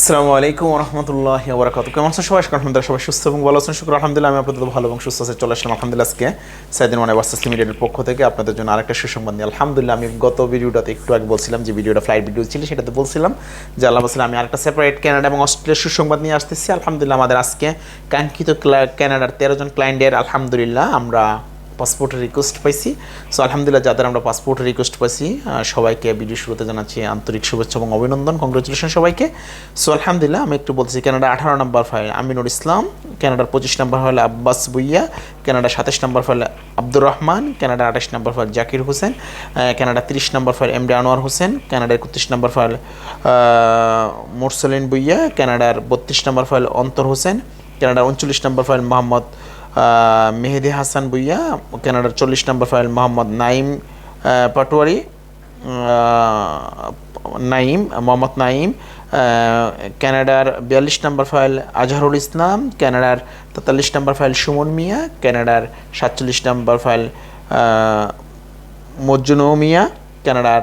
আসসালামু আলাইকুম রহমতুল্লাহ বরাকাত কেমন আছেন সবাই? আলহামদুলিল্লাহ, সবাই সুস্থ এবং ভালো আছেন। শুক্র, আলহামদুলিল্লাহ, আমি আপনাদের ভালো এবং সুস্থ আছে। চলে আসলাম আলহামদুলিল্লাহ আজকে সাইদিন মানে বার্সাস লিমিটেডের পক্ষ থেকে আপনাদের জন্য আরেকটা সুসংবাদ নিয়ে। আলহামদুলিল্লাহ, আমি গত ভিডিওটাতে একটু আগে বলছিলাম যে ভিডিওটা ফ্লাইট ভিডিও ছিল, সেটাতে বলছিলাম যে আল্লাহ বলছিলাম আমি আরেকটা সেপারেট কানাডা এবং অস্ট্রেলিয়ার সুসংবাদ নিয়ে আসতেছি। আলহামদুলিল্লাহ, আমাদের আজকে কাঙ্ক্ষিত কানাডার তেরো জন ক্লায়েন্টের আলহামদুলিল্লাহ, আমরা পাসপোর্টের রিকোয়েস্ট পাইছি। সো আলহামদুলিল্লাহ, যাদের আমরা পাসপোর্টের রিকোয়েস্ট পাইছি সবাইকে ভিডিও শুরুতে জানাচ্ছি আন্তরিক শুভেচ্ছা এবং অভিনন্দন কংগ্রেচুলেশন সবাইকে। সো আলহামদুলিল্লাহ, আমি একটু বলছি কানাডা আঠারো নম্বর ফাইল আমিনুর ইসলাম কানাডার পঁচিশ নম্বর ফাইল আব্বাস বুইয়া কানাডা সাতাশ নম্বর ফাইল আব্দুর রহমান কানাডা আঠাশ নম্বর ফাইল জাকির হোসেন কানাডা তিরিশ নম্বর file M D Anwar Hossain কানাডার একত্রিশ নম্বর ফাইল মোরসলিন বুইয়া কানাডার বত্রিশ নম্বর ফাইল অন্তর হোসেন কানাডার উনচল্লিশ নম্বর ফাইল মোহাম্মদ মেহেদি হাসান বুইয়া কানাডার চল্লিশ নম্বর ফাইল মোহাম্মদ নাইম পাটোয়ারি নাইম মোহাম্মদ নাইম আহ, কানাডার বিয়াল্লিশ নম্বর ফাইল আজহারুল ইসলাম কানাডার তেতাল্লিশ নম্বর ফাইল সুমন মিয়া ক্যানাডার সাতচল্লিশ নম্বর ফাইল মজ্জুনো মিয়া কানাডার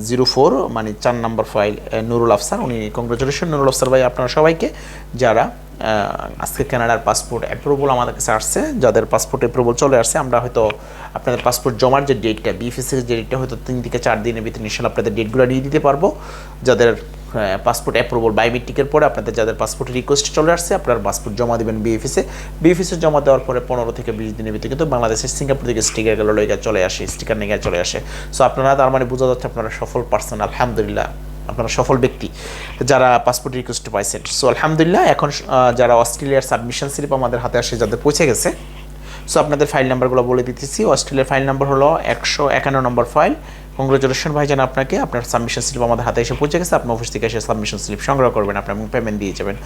জিরো ফোর মানে চার নম্বর ফাইল নুরুল আফসার। উনি কংগ্রেচুলেশন নুরুল আফসার ভাই আপনারা সবাইকে যারা আজকে কানাডার পাসপোর্ট অ্যাপ্রুভাল আমাদের কাছে আসছে। যাদের পাসপোর্ট অ্যাপ্রুভাল চলে আসছে, আমরা হয়তো আপনাদের পাসপোর্ট জমার যে ডেটটা বিএফএসের যে ডেটটা হয়তো তিন থেকে চার দিনের ভিতরে নিশ্চয় আপনাদের ডেটগুলো দিয়ে দিতে পারব। যাদের পাসপোর্ট অ্যাপ্রুভাল বায়োমেট্রিকের পরে আপনাদের যাদের পাসপোর্টের রিকোয়েস্ট চলে আসছে, আপনার পাসপোর্ট জমা দেবেন বিএফএসে বিএফএসে জমা দেওয়ার পরে পনেরো থেকে বিশ দিনের ভিতরে কিন্তু বাংলাদেশের সিঙ্গাপুর থেকে স্টিকারগুলো লইগা চলে আসে স্টিকার নিয়ে চলে আসে। সো আপনারা তার মানে বোঝা যাচ্ছে আপনারা সফল পার্সন আলহামদুলিল্লাহ। আপনারা সফল ব্যক্তি, যারা পাসপোর্ট রিকোয়েস্ট পাইছেন। সো আলহামদুলিল্লাহ, এখন যারা অস্ট্রেলিয়ার সাবমিশন স্লিপ আমাদের হাতে আসে, যাদের পৌঁছে গেছে সো আপনাদের ফাইল নাম্বারগুলো বলে দিতেছি। অস্ট্রেলিয়ার ফাইল নাম্বার হলো একশো একান্ন নম্বর ফাইল কংগ্রেচুলেশন ভাইজান, আপনাকে। আপনার সাবমিশন স্লিপ আমাদের হাতে এসে পৌঁছে গেছে। আপনার অফিস থেকে এসে সাবমিশন স্লিপ সংগ্রহ করবেন আপনার এবং পেমেন্ট দিয়ে যাবেন।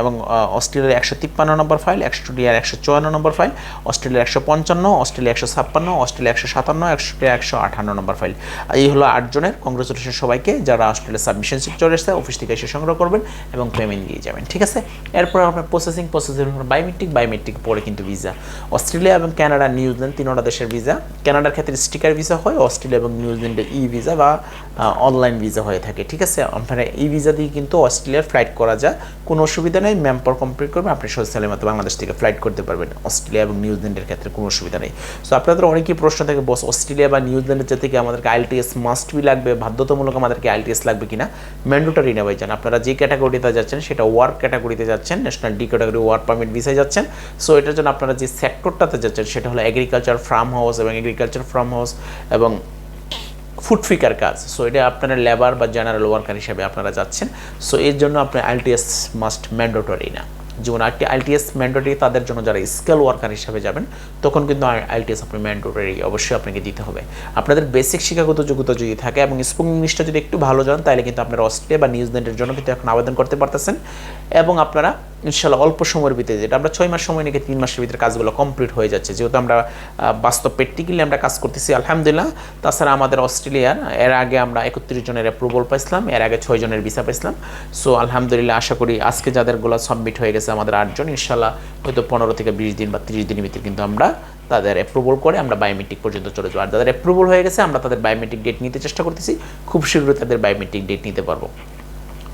এবং অস্ট্রেলিয়ার একশো তিপ্পান্ন নম্বর ফাইল অস্ট্রেলিয়ার একশো চুয়ান্ন নম্বর ফাইল অস্ট্রেলিয়ার একশো পঞ্চান্ন, অস্ট্রেলিয়া একশো ছাপ্পান্ন, অস্ট্রেলিয়া একশো সাতান্ন, অস্ট্রেলিয়া একশো আঠান্ন নম্বর ফাইল এই হলো আটজনের কংগ্রেচুলেশন সবাইকে। যারা অস্ট্রেলিয়ার সাবমিশন স্লিপ চলে এসেছে অফিস থেকে এসে সংগ্রহ করবেন এবং পেমেন্ট দিয়ে যাবেন, ঠিক আছে? এরপর আপনার প্রসেসিং প্রসেসিং বায়োমেট্রিক বায়োমেট্রিক পরে কিন্তু ভিসা অস্ট্রেলিয়া এবং কানাডা নিউজিল্যান্ড তিনোটা দেশের ভিসা কানাডার ক্ষেত্রে স্টিকার ভিসা হয়, অস্ট্রেলিয়া এবং নিউজিল্যান্ডে ই ভিসা বা অনলাইন ভিসা হয়ে থাকে, ঠিক আছে? আপনারা এই ভিসা দিয়ে কিন্তু অস্ট্রেলিয়ার ফ্লাইট করা যায়। কোনো অসুবিধা নেই ম্যাম পর কমপ্লিট করবেন, আপনি সহজ মতো বাংলাদেশ থেকে ফ্লাইট করতে পারবেন। অস্ট্রেলিয়া এবং নিউজিল্যান্ডের ক্ষেত্রে কোনো অসুবিধা নেই। সো আপনাদের অনেকেই প্রশ্ন থাকে, বস, অস্ট্রেলিয়া বা নিউজিল্যান্ডের যেতে কি আমাদেরকে আইএলটিএস মাস্ট বি লাগবে? বাধ্যতামূলক আমাদেরকে আইএলটিএস লাগবে কিনা? ম্যান্ডেটরি না, ভাইজান। আপনারা যে ক্যাটাগরিতে যাচ্ছেন, সেটা ওয়ার্ক ক্যাটাগরিতে যাচ্ছেন national D category work permit ভিসায় যাচ্ছেন। সো এটার জন্য আপনারা যে সেক্টরটাতে যাচ্ছেন, সেটা হলো এগ্রিকালচার ফার্ম হাউস এবং এগ্রিকালচার ফার্ম হাউস এবং ফুড ফিকার কাজ। সো এটা আপনারা লেবার বা জেনারেল ওয়ার্কার হিসাবে আপনারা যাচ্ছেন। সো এর জন্য আপনার আইএলটিএস মাস্ট ম্যান্ডেটরি না। যেমন একটি আইএলটিএস ম্যান্ডেটরি তাদের জন্য যারা স্কেল ওয়ার্কার হিসেবে যাবেন, তখন কিন্তু আইএলটিএস আপনি ম্যান্ডেটরি অবশ্যই আপনাকে দিতে হবে। আপনাদের বেসিক শিক্ষাগত যোগ্যতা যদি থাকে এবং স্পোকেন ইংলিশটা যদি একটু ভালো জান তাহলে কিন্তু আপনারা অস্ট্রেলিয়া বা নিউজিল্যান্ডের জন্য কিন্তু এখন আবেদন করতে পারতেছেন। এবং আপনারা ইনশাল্লাহ অল্প সময়ের ভিতরে যেটা আমরা ছয় মাস সময় নিয়ে তিন মাসের ভিতরে কাজগুলো কমপ্লিট হয়ে যাচ্ছে। যেহেতু আমরা বাস্তব প্র্যাকটিক্যালি আমরা কাজ করতেছি, আলহামদুলিল্লাহ। তাছাড়া আমাদের অস্ট্রেলিয়ার, এর আগে আমরা একত্রিশ জনের অ্যাপ্রুভাল পাইছিলাম, এর আগে ছয় জনের ভিসা পাইছিলাম। সো আলহামদুলিল্লাহ, আশা করি আজকে যাদেরগুলো সাবমিট হয়ে গেছে আমাদের আটজন, ইনশাল্লাহ হয়তো পনেরো থেকে বিশ দিন বা তিরিশ দিনের ভিতরে কিন্তু আমরা তাদের অ্যাপ্রুভাল করে আমরা বায়োমেট্রিক পর্যন্ত চলে যাব। আর যাদের অ্যাপ্রুভাল হয়ে গেছে, আমরা তাদের বায়োমেট্রিক ডেট নিতে চেষ্টা করতেছি। খুব শীঘ্রই তাদের বায়োমেট্রিক ডেট নিতে পারব।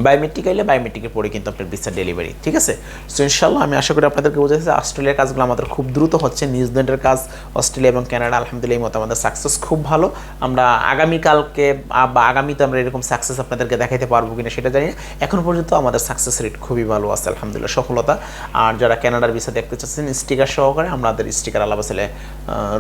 বায়োমেট্রিক আইলে বায়োমেট্রিকের পরে কিন্তু আপনার ভিসা ডেলিভারি ঠিক আছে? সো ইনশাল্লাহ আমি আশা করি আপনাদেরকে বোঝাচ্ছি অস্ট্রেলিয়ার কাজগুলো আমাদের খুব দ্রুত হচ্ছে। নিউজিল্যান্ডের কাজ অস্ট্রেলিয়া এবং কানাডা, আলহামদুলিল্লাহ এই মতো আমাদের সাকসেস খুব ভালো। আমরা আগামীকালকে বা আগামীতে আমরা এরকম সাকসেস আপনাদেরকে দেখাইতে পারব কিনা সেটা জানি এখন পর্যন্ত আমাদের সাকসেস রেট খুবই ভালো আছে, আলহামদুলিল্লাহ, সফলতা। আর যারা কানাডার ভিসা দেখতে চাচ্ছেন স্টিকার সহকারে আমাদের স্টিকার আলাপ আসলে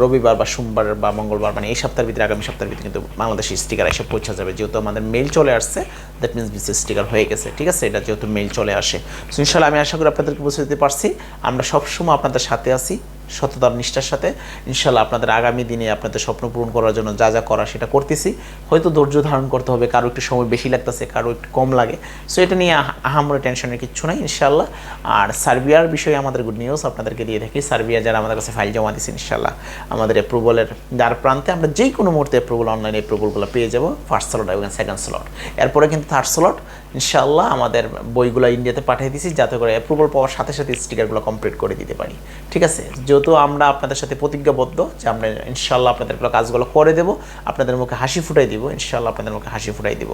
রবিবার বা সোমবার বা মঙ্গলবার মানে এই সপ্তাহের ভিতরে, আগামী সপ্তাহের ভিতরে কিন্তু বাংলাদেশি স্টিকার এসে পৌঁছা যাবে। যেহেতু আমাদের মেল চলে আসছে দ্যাট মিনস ভিসা স্টিকার হয়ে গেছে, ঠিক আছে? এটা যেহেতু মেল চলে আসে। ইনশাল্লাহ আমি আশা করি আপনাদেরকে বুঝে দিতে পারছি। আমরা সবসময় আপনাদের সাথে আছি। সততার নিষ্ঠার সাথে ইনশাল্লাহ আপনাদের আগামী দিনে আপনাদের স্বপ্ন পূরণ করার জন্য যা যা করা সেটা করতেছি। হয়তো ধৈর্য ধারণ করতে হবে, কারও একটু সময় বেশি লাগতেছে, কারও একটু কম লাগে। সো এটা নিয়ে আহ- আহামরি টেনশনের কিচ্ছু নাই ইনশাল্লাহ আর সার্বিয়ার বিষয়ে আমাদের গুড নিউজ আপনাদেরকে দিয়ে থাকি। সার্বিয়া যারা আমাদের কাছে ফাইল জমা দিয়েছে ইনশাল্লাহ আমাদের অ্যাপ্রুভালের যার প্রান্তে আমরা যে কোনো মুহূর্তে অ্যাপ্রুভাল অনলাইনে অ্যাপ্রুভালগুলো পেয়ে যাব ফার্স্ট স্লট এবং সেকেন্ড স্লট এরপরে কিন্তু থার্ড স্লট ইনশাল্লাহ আমাদের বইগুলো ইন্ডিয়াতে পাঠিয়ে দিয়েছি যাতে করে অ্যাপ্রুভাল পাওয়ার সাথে সাথে স্টিকারগুলো কমপ্লিট করে দিতে পারি। ঠিক আছে? যেহেতু আমরা আপনাদের সাথে প্রতিজ্ঞাবদ্ধ যে আমরা ইনশাল্লাহ আপনাদেরগুলো কাজগুলো করে দেবো, আপনাদের মুখে হাসি ফুটাই দিব ইনশাল্লাহ আপনাদের মুখে হাসি ফুটাই দিব।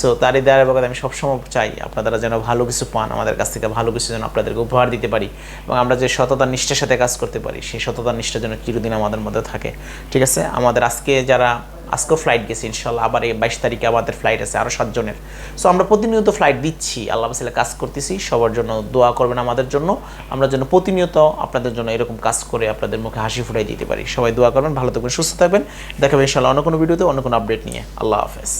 সো তারই দেওয়ার বাগাতে আমি সবসময় চাই আপনারা যেন ভালো কিছু পান, আমাদের কাছ থেকে ভালো কিছু যেন আপনাদেরকে উপহার দিতে পারি এবং আমরা যে সততা নিষ্ঠার সাথে কাজ করতে পারি, সেই সততা নিষ্ঠার জন্য চিরদিন আমাদের মধ্যে থাকে। ঠিক আছে? আমাদের আজকে যারা আজকেও ফ্লাইট গেছে, ইনশাল্লাহ। আবার এই বাইশ তারিখে আমাদের ফ্লাইট আছে আরও সাতজনের। সো আমরা প্রতিনিয়ত ফ্লাইট দিচ্ছি। আল্লাহ বাসিলে কাজ করতেছি, সবার জন্য দোয়া করবেন আমাদের জন্য। আমরা যেন প্রতিনিয়ত আপনাদের জন্য এরকম কাজ করে আপনাদের মুখে হাসি ফুটাই দিতে পারি। সবাই দোয়া করবেন, ভালো থাকবেন, সুস্থ থাকবেন। দেখাবেন ইনশাল্লাহ অন্য কোনো ভিডিওতে, অন্য কোনো আপডেট নিয়ে। আল্লাহ হাফেজ।